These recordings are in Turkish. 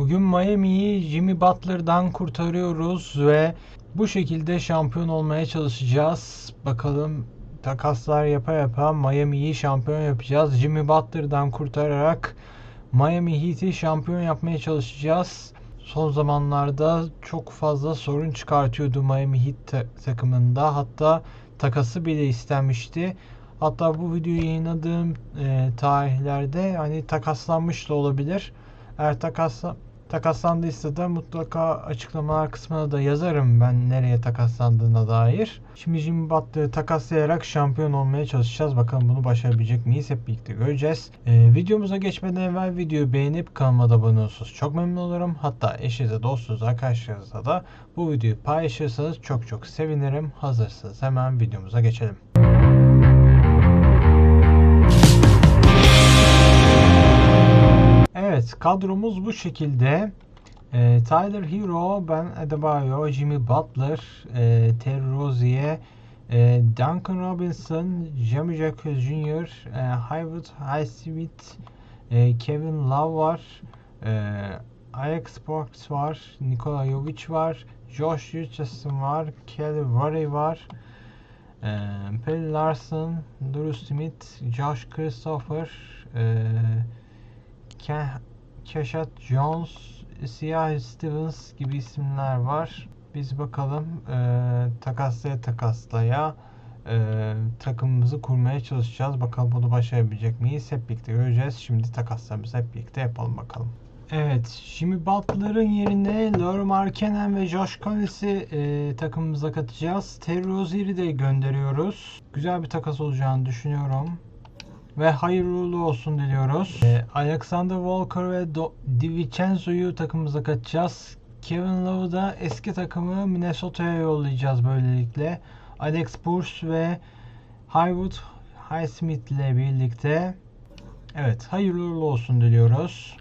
Bugün Miami'yi Jimmy Butler'dan kurtarıyoruz ve bu şekilde şampiyon olmaya çalışacağız. Bakalım takaslar yapa yapa Miami'yi şampiyon yapacağız. Jimmy Butler'dan kurtararak Miami Heat'i şampiyon yapmaya çalışacağız. Son zamanlarda çok fazla sorun çıkartıyordu Miami Heat ta- takımında. Hatta takası bile istenmişti. Hatta bu videoyu yayınladığım e, tarihlerde hani takaslanmış da olabilir. Eğer takasla, takaslandıysa da mutlaka açıklamalar kısmına da yazarım ben nereye takaslandığına dair. Şimdi Jimmy Butler'ı takaslayarak şampiyon olmaya çalışacağız. Bakalım bunu başarabilecek miyiz? Hep birlikte göreceğiz. Ee, videomuza geçmeden evvel videoyu beğenip kanalıma da abone olursanız çok memnun olurum. Hatta eşinize, dostunuz, arkadaşlarınızla da bu videoyu paylaşırsanız çok çok sevinirim. Hazırsanız hemen videomuza geçelim. Evet, kadromuz bu şekilde. Ee, Tyler Hero, Ben Adebayo, Jimmy Butler, e, Terry Rozier, e, Duncan Robinson, Jamie Jacques Jr., e, Haywood Highsmith, e, Kevin Love var, e, Alex Burks var, Nikola Jovic var, Josh Richardson var, Kelly Murray var, e, Perry Larson, Drew Smith, Josh Christopher, e, Ke- Keşat Jones, Siyah Stevens gibi isimler var. Biz bakalım eee takaslaya takaslaya eee, takımımızı kurmaya çalışacağız. Bakalım bunu başarabilecek miyiz? Hep birlikte göreceğiz. Şimdi takaslarımızı hep birlikte yapalım bakalım. Evet, Jimmy Butler'ın yerine Lauri Markkanen ve Josh Collins'i eee, takımımıza katacağız. Terry Rozier'i de gönderiyoruz. Güzel bir takas olacağını düşünüyorum ve hayırlı uğurlu olsun diliyoruz. Ee, Alexander Walker ve Do- DiVincenzo'yu takımımıza katacağız. Kevin Love'ı da eski takımı Minnesota'ya yollayacağız böylelikle. Alex Burks ve Haywood Highsmith ile birlikte. Evet, hayırlı uğurlu olsun diliyoruz.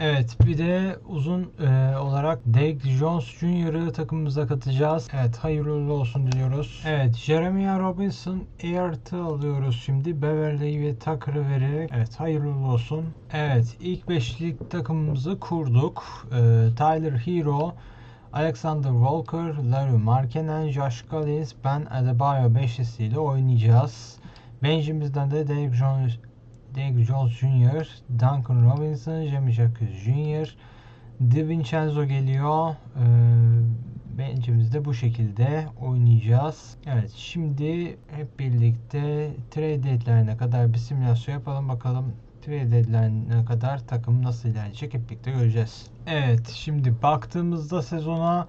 Evet, bir de uzun e, olarak Derek Jones Jr.'ı takımımıza katacağız. Evet, hayırlı olsun diliyoruz. Evet, Jeremiah Robinson Airt'ı alıyoruz şimdi. Beverley ve Tucker'ı vererek. Evet, hayırlı olsun. Evet, ilk beşlik takımımızı kurduk. E, Tyler Hero, Alexander Walker, Larry Markkanen, Josh Collins, Ben Adebayo beşlisiyle oynayacağız. Bench'imizden de Derek Jones Derek Jones Jr., Duncan Robinson, Jamie Jacques Jr., DiVincenzo geliyor. Ee, bench'imizde bu şekilde oynayacağız. Evet şimdi hep birlikte trade deadline'e kadar bir simülasyon yapalım bakalım. Trade deadline'e kadar takım nasıl ilerleyecek hep birlikte göreceğiz. Evet şimdi baktığımızda sezona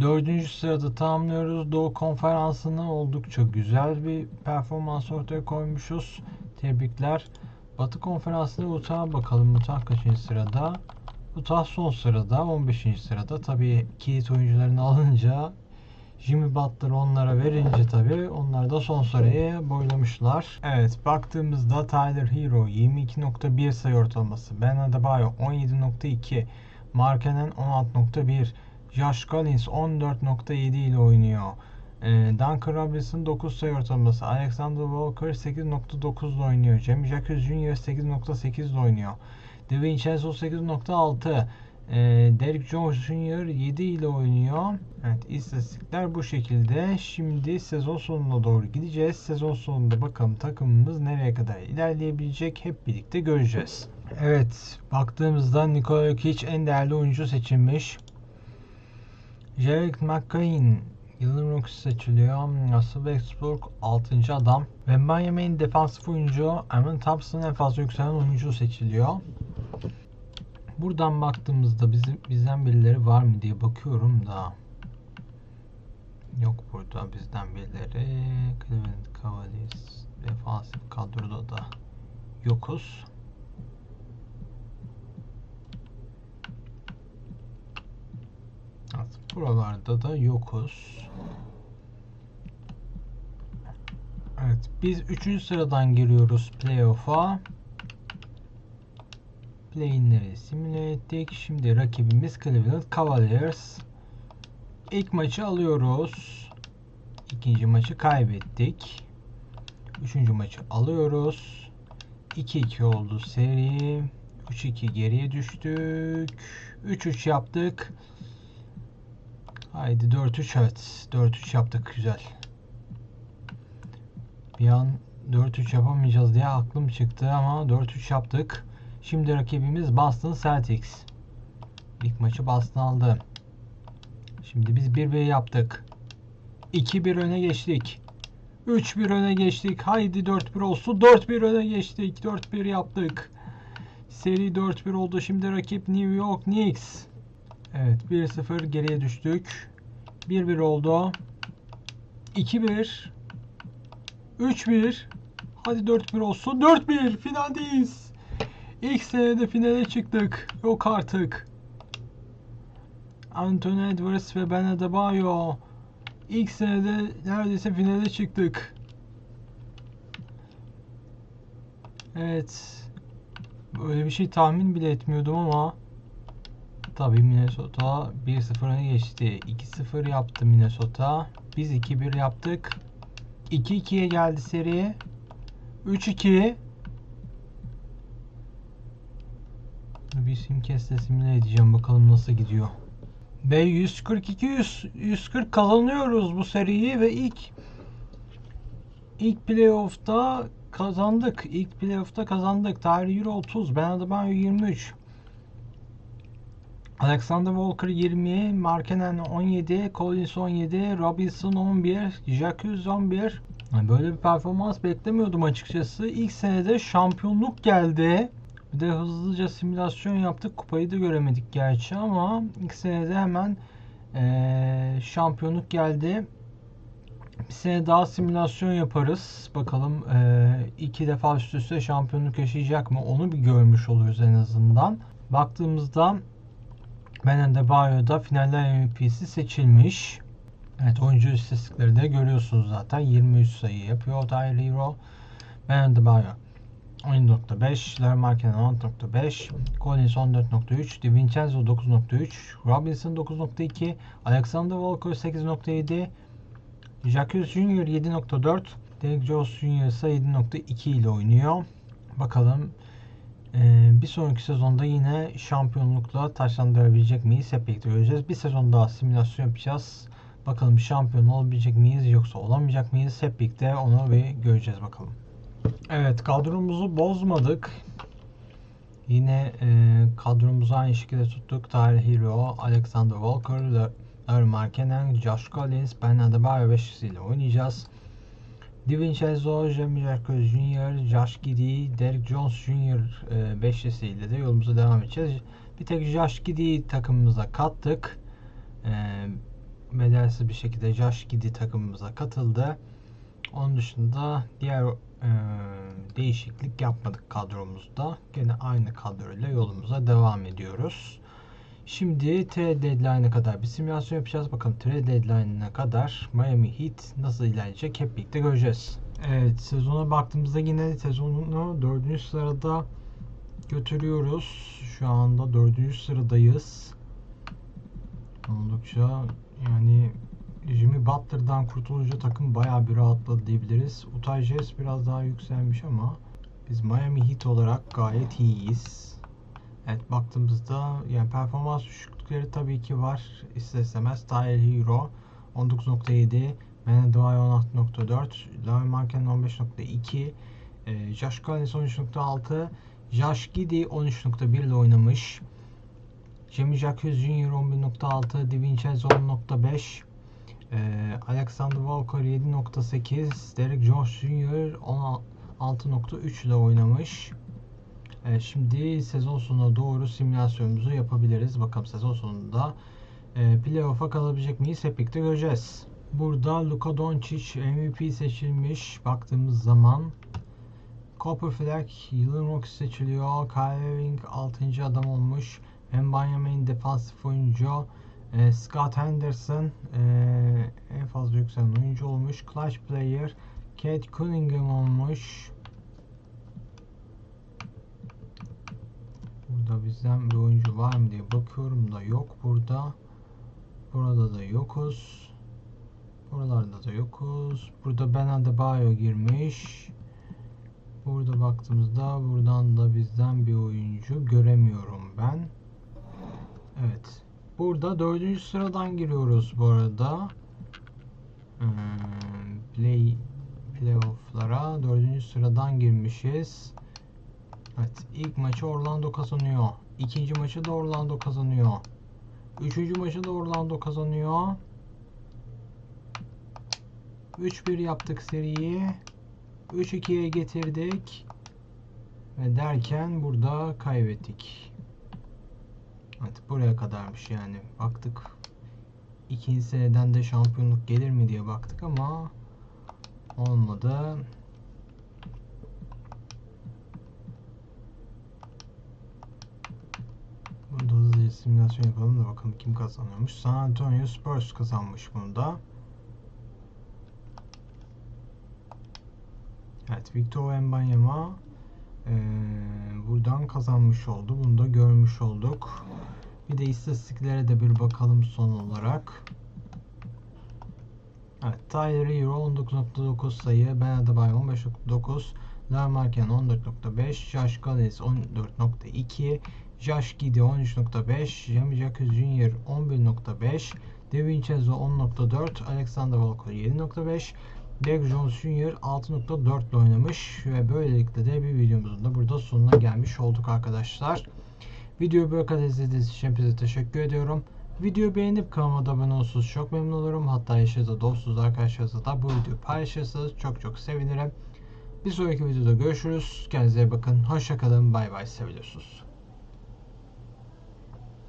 Dördüncü sırada tamamlıyoruz. Doğu Konferansı'nı oldukça güzel bir performans ortaya koymuşuz. Tebrikler. Batı Konferansı'nda Utah bakalım. Utah kaçıncı sırada? Utah son sırada. 15. sırada. Tabii kilit oyuncularını alınca Jimmy Butler onlara verince tabii onlar da son sıraya boylamışlar. Evet baktığımızda Tyler Hero 22.1 sayı ortalaması. Ben Adebayo 17.2. Markkanen 16.1. Josh Collins 14.7 ile oynuyor. Ee, Duncan Robinson 9 sayı ortalaması. Alexander Walker 8.9 ile oynuyor. Jamie Jacques Jr. 8.8 ile oynuyor. DiVincenzo 8.6. Ee, Derek Jones Jr. 7 ile oynuyor. Evet istatistikler bu şekilde. Şimdi sezon sonuna doğru gideceğiz. Sezon sonunda bakalım takımımız nereye kadar ilerleyebilecek hep birlikte göreceğiz. Evet baktığımızda Nikola Jokic en değerli oyuncu seçilmiş. Jarek McCain yılın rookisi seçiliyor. Russell Westbrook 6. adam. Ve Miami'nin defansif oyuncu Aaron Thompson en fazla yükselen oyuncu seçiliyor. Buradan baktığımızda bizim bizden birileri var mı diye bakıyorum da yok burada bizden birileri. Cleveland Cavaliers defansif kadroda da yokuz. Evet, buralarda da yokuz. Evet, biz 3. sıradan giriyoruz playoff'a. Play'inleri simüle ettik. Şimdi rakibimiz Cleveland Cavaliers. İlk maçı alıyoruz. İkinci maçı kaybettik. Üçüncü maçı alıyoruz. 2-2 oldu seri. 3-2 geriye düştük. 3-3 yaptık. Haydi 4-3 evet. 4-3 yaptık güzel. Bir an 4-3 yapamayacağız diye aklım çıktı ama 4-3 yaptık. Şimdi rakibimiz Boston Celtics. İlk maçı Boston aldı. Şimdi biz 1-1 yaptık. 2-1 öne geçtik. 3-1 öne geçtik. Haydi 4-1 olsun. 4-1 öne geçtik. 4-1 yaptık. Seri 4-1 oldu. Şimdi rakip New York Knicks. Evet 1-0 geriye düştük. 1-1 oldu. 2-1. 3-1. Hadi 4-1 olsun. 4-1 finaldeyiz. İlk senede finale çıktık. Yok artık. Anthony Edwards ve Ben Adebayo. İlk senede neredeyse finale çıktık. Evet. Böyle bir şey tahmin bile etmiyordum ama tabii Minnesota 1-0 öne geçti. 2-0 yaptı Minnesota. Biz 2-1 yaptık. 2-2'ye geldi seri. 3-2. Bir simkesle simüle edeceğim bakalım nasıl gidiyor. Ve 142 100 140 kazanıyoruz bu seriyi ve ilk ilk playoff'ta kazandık. İlk playoff'ta kazandık. Tarih Euro 30, Ben Adebayo 23. Alexander Walker 20, Markkanen 17, Collins 17, Robinson 11, Jacques 11. Yani Böyle bir performans beklemiyordum açıkçası. İlk senede şampiyonluk geldi. Bir de hızlıca simülasyon yaptık. Kupayı da göremedik gerçi ama ilk senede hemen eee, şampiyonluk geldi. Bir sene daha simülasyon yaparız. Bakalım eee, iki defa üst üste şampiyonluk yaşayacak mı? Onu bir görmüş oluruz en azından. Baktığımızda Ben Adebayo'da finaller MVP'si seçilmiş. Evet oyuncu istatistikleri de görüyorsunuz zaten. 23 sayı yapıyor Tyler Hero. Ben Adebayo 10.5, Larry Markkanen 10.5, Collins 14.3, DiVincenzo 9.3, Robinson 9.2, Alexander Walker 8.7, Jacques Jr. 7.4, Derek Jones Jr. ise 7.2 ile oynuyor. Bakalım bir sonraki sezonda yine şampiyonlukla taşlandırabilecek miyiz? Hep birlikte göreceğiz. Bir sezon daha simülasyon yapacağız. Bakalım şampiyon olabilecek miyiz yoksa olamayacak mıyız? Hep birlikte onu bir göreceğiz bakalım. Evet kadromuzu bozmadık. Yine e, kadromuzu aynı şekilde tuttuk. Tyler Hero, Alexander Walker, La- Larry Markkanen, Josh Collins, Ben Adebayo beşlisiyle oynayacağız. DiVincenzo, Jamie Jacques Jr., Josh Giddey, Derek Jones Jr. e, de yolumuza devam edeceğiz. Bir tek Josh Giddey'i takımımıza kattık. E, bedelsiz bir şekilde Josh Giddey takımımıza katıldı. Onun dışında diğer e, değişiklik yapmadık kadromuzda. Gene aynı kadroyla yolumuza devam ediyoruz. Şimdi trade deadline'e kadar bir simülasyon yapacağız. Bakalım trade deadline'e kadar Miami Heat nasıl ilerleyecek hep birlikte göreceğiz. Evet sezona baktığımızda yine sezonu 4. sırada götürüyoruz. Şu anda 4. sıradayız. Oldukça yani Jimmy Butler'dan kurtulunca takım bayağı bir rahatladı diyebiliriz. Utah Jazz biraz daha yükselmiş ama biz Miami Heat olarak gayet iyiyiz. Evet baktığımızda yani performans düşüklükleri tabii ki var. İster istemez Tyler Hero 19.7, Ben Adebayo 16.4, Larry Markkanen 15.2, e, Josh Collins 13.6, Josh Giddey 13.1 ile oynamış. Jamie Jacques Jr. 11.6, DiVincenzo 10.5, ee, Alexander Walker 7.8, Derek Jones Jr. 16.3 ile oynamış. Ee, şimdi sezon sonuna doğru simülasyonumuzu yapabiliriz. Bakalım sezon sonunda e, playoff'a kalabilecek miyiz? Hep birlikte göreceğiz. Burada Luka Doncic MVP seçilmiş. Baktığımız zaman Copper Flag yılın rookie seçiliyor. Kyrie Irving 6. adam olmuş. Mbanyama defansif oyuncu. E, Scott Henderson e, en fazla yükselen oyuncu olmuş. Clutch Player Kate Cunningham olmuş. Burada bizden bir oyuncu var mı diye bakıyorum da yok burada. Burada da yokuz. Buralarda da yokuz. Burada Ben Adebayo girmiş. Burada baktığımızda buradan da bizden bir oyuncu göremiyorum ben. Evet. Burada dördüncü sıradan giriyoruz bu arada. Hmm, play playoff'lara dördüncü sıradan girmişiz. Evet. ilk maçı Orlando kazanıyor. İkinci maçı da Orlando kazanıyor. Üçüncü maçı da Orlando kazanıyor. 3-1 yaptık seriyi. 3-2'ye getirdik. Ve derken burada kaybettik. Evet buraya kadarmış yani. Baktık. ikinci seneden de şampiyonluk gelir mi diye baktık ama olmadı. Burada hızlıca simülasyon yapalım da bakalım kim kazanıyormuş. San Antonio Spurs kazanmış bunda. Evet Victor Wembanyama eee, buradan kazanmış oldu. Bunu da görmüş olduk. Bir de istatistiklere de bir bakalım son olarak. Evet, Tyler Hero 19.9 sayı, Ben Adebayo 15.9, Lamarckian 14.5, Josh Gallus 14.2, Josh Giddy 13.5, Jamie Jacques Jr. 11.5, DiVincenzo 10.4, Alexander Walker 7.5, Derek Jones Jr. 6.4 ile oynamış ve böylelikle de bir videomuzun da burada sonuna gelmiş olduk arkadaşlar. Videoyu böyle kadar izlediğiniz için hepinize teşekkür ediyorum. Videoyu beğenip kanalıma da abone olursanız çok memnun olurum. Hatta eşinizle, dostunuz, arkadaşlarınızla da bu videoyu paylaşırsanız çok çok sevinirim. Bir sonraki videoda görüşürüz. Kendinize bakın. Hoşçakalın. Bay bay. Seviyorsunuz.